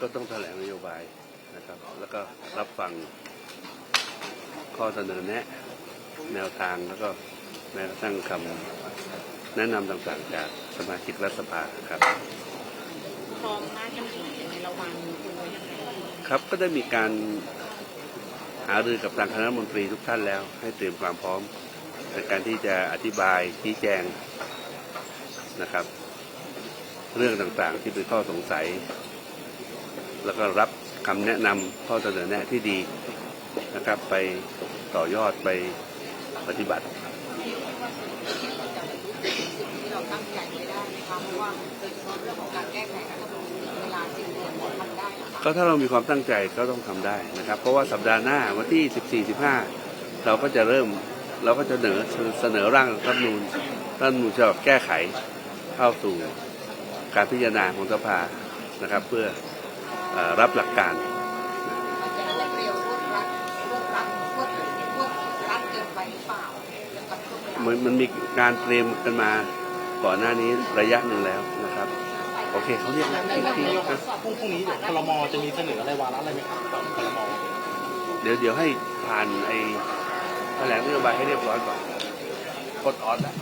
ก็ต้องแถลงนโยบายนะครับ แล้วก็รับฟังข้อเสนอแนะ แนวทางแล้วก็แม้กระทั่งคำแนะนำต่างๆจากสมาชิกรัฐสภาครับพร้อมมากยังไงในระหว่างคุณไว้ยังไงครับก็ได้มีการหารือกับทางคณะรัฐมนตรีทุกท่านแล้ว ให้เตรียมความพร้อมในการที่จะอธิบายชี้แจงนะครับ เรื่องต่างๆที่เป็นข้อสงสัย แล้วก็รับคำแนะนำข้อเสนอแนะที่ดีนะครับ ไปต่อยอดไปปฏิบัติที่เราตั้งใจไว้ได้ไหมคะเพราะว่าโดยเฉพาะเรื่องของการแก้ไขรัฐธรรมนูญเวลาสี่เดือนเนี่ยทำได้เหรอคะก็ถ้าเรามีความตั้งใจก็ต้องทำได้นะครับ เพราะว่าสัปดาห์หน้าวันที่ 14 15 เราก็จะเริ่มเราก็จะเสนอเสนอร่างรัฐธรรมนูญรัฐธรรมนูญฉบับแก้ไขเข้าสู่การพิจารณาของสภานะครับ เพื่อเออ รับหลักการมันจะเร็วรวดรัดรวดรัดรวดรวดรัดเกินไปหรือเปล่ากับช่วงเวลามันมีการเตรียมกันมาก่อนหน้านี้ระยะหนึ่งแล้วนะครับ โอเคเขาเรียกแล้วนายกครับพรุ่งพรุ่งนี้เดี๋ยวคลมจะมีเสนออะไรวาระอะไรไหมครับคลมเดี๋ยวเดี๋ยวให้ผ่านไอ้แถลงนโยบายให้เรียบร้อยก่อนกดออนแล้ว